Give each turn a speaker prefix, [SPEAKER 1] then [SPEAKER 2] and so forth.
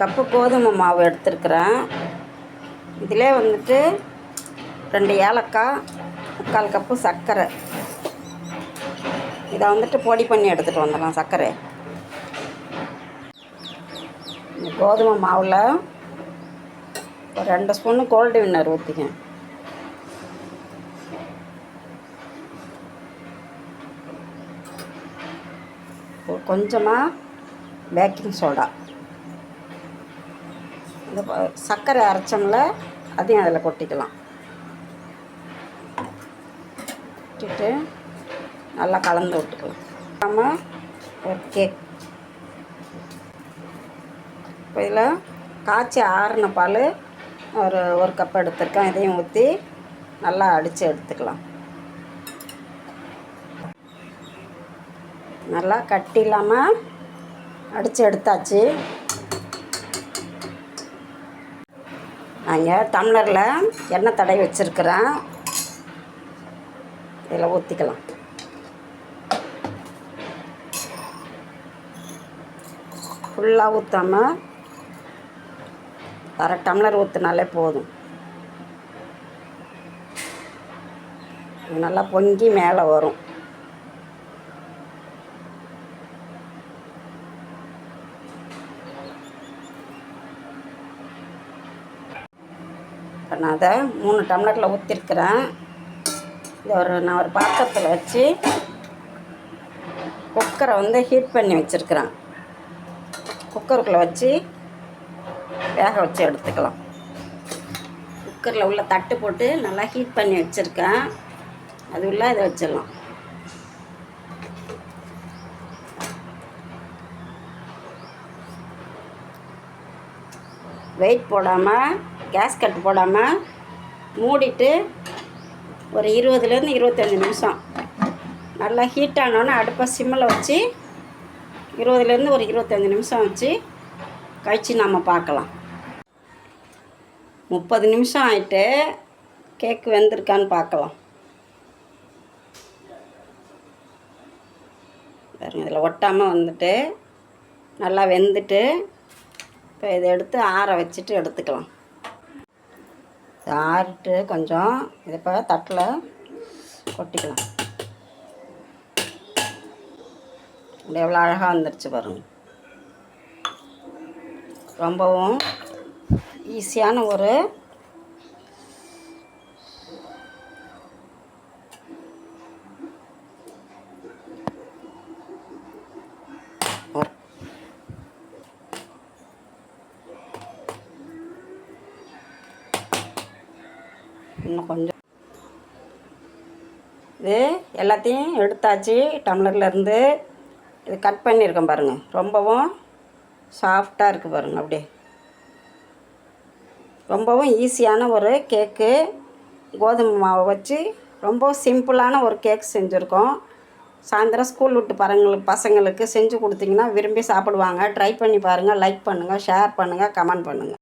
[SPEAKER 1] Cup கோதுமை மாவு எடுத்துருக்குறேன். இதிலே வந்துட்டு ரெண்டு ஏலக்காய் முக்கால் கப்பு சர்க்கரை. இதை வந்துட்டு பொடி பண்ணி எடுத்துகிட்டு வந்துடலாம் சர்க்கரை கோதுமை மாவில் ஒரு ரெண்டு ஸ்பூனு கோல்டு வின்னர் ஊற்றிக்க கொஞ்சமாக பேக்கிங் சோடா. இந்த சர்க்கரை அரைச்சோம்ல அதையும் அதில் கொட்டிக்கலாம். கொட்டிட்டு நல்லா கலந்து விட்டுக்கலாம். நம்ம ஒரு கேக் இப்போ இதில் காய்ச்சி ஆறின பால் ஒரு ஒரு கப் எடுத்துருக்கேன். இதையும் ஊற்றி நல்லா அடித்து எடுத்துக்கலாம். நல்லா கட்டி இல்லாமல் அடித்து எடுத்தாச்சு. நாங்கள் டம்ளரில் எண்ணெய் தடவி வச்சுருக்கிறேன். இதில் ஊற்றிக்கலாம் ஃபுல்லாக ஊற்றாமல் அரை டம்ளர் ஊற்றினாலே போதும். நல்லா பொங்கி மேலே வரும். இப்போ நான் அதை மூணு டம்ளரில் ஊற்றிருக்கிறேன். இதை ஒரு நான் ஒரு பாத்திரத்தில் வச்சு குக்கரை வந்து ஹீட் பண்ணி வச்சுருக்கிறேன். குக்கருக்குள்ளே வச்சு வேக வச்சு எடுத்துக்கலாம். குக்கரில் உள்ள தட்டு போட்டு நல்லா ஹீட் பண்ணி வச்சுருக்கேன். அது உள்ள இதை வச்சிடலாம். வெயிட் போடாமல் கேஸ் கட் போடாமல் மூடிட்டு ஒரு இருபதுலேருந்து இருபத்தஞ்சி நிமிஷம். நல்லா ஹீட் ஆனோன்னே அடுப்பை சிம்மில் வச்சு இருபதுலேருந்து ஒரு இருபத்தஞ்சி நிமிஷம் வச்சு கழிச்சு நம்ம பார்க்கலாம். முப்பது நிமிஷம் ஆகிட்டு கேக்கு வெந்திருக்கான்னு பார்க்கலாம். பாருங்க இதில் ஒட்டாமல் வந்துட்டு நல்லா வெந்துட்டு இப்போ இதை எடுத்து ஆற வச்சுட்டு எடுத்துக்கலாம். ஆறிட்டு கொஞ்சம் இதை இப்போ தட்டில் கொட்டிக்கலாம். எவ்வளோ அழகாக வந்துருச்சு பாருங்க. ரொம்பவும் ஈஸியான ஒரு இன்னும் கொஞ்சம். இது எல்லாத்தையும் எடுத்தாச்சு டம்ளர்லேருந்து இது கட் பண்ணியிருக்கேன் பாருங்கள் ரொம்பவும் சாஃப்டாக இருக்குது பாருங்கள் அப்படியே. ரொம்பவும் ஈஸியான ஒரு கேக்கு. கோதுமை மாவை வச்சு ரொம்ப சிம்பிளான ஒரு கேக் செஞ்சுருக்கோம். சாயந்தரம் ஸ்கூல் விட்டு பசங்களுக்கு பசங்களுக்கு செஞ்சு கொடுத்தீங்கன்னா விரும்பி சாப்பிடுவாங்க. ட்ரை பண்ணி பாருங்கள் லைக் பண்ணுங்கள் ஷேர் பண்ணுங்கள் கமெண்ட் பண்ணுங்கள்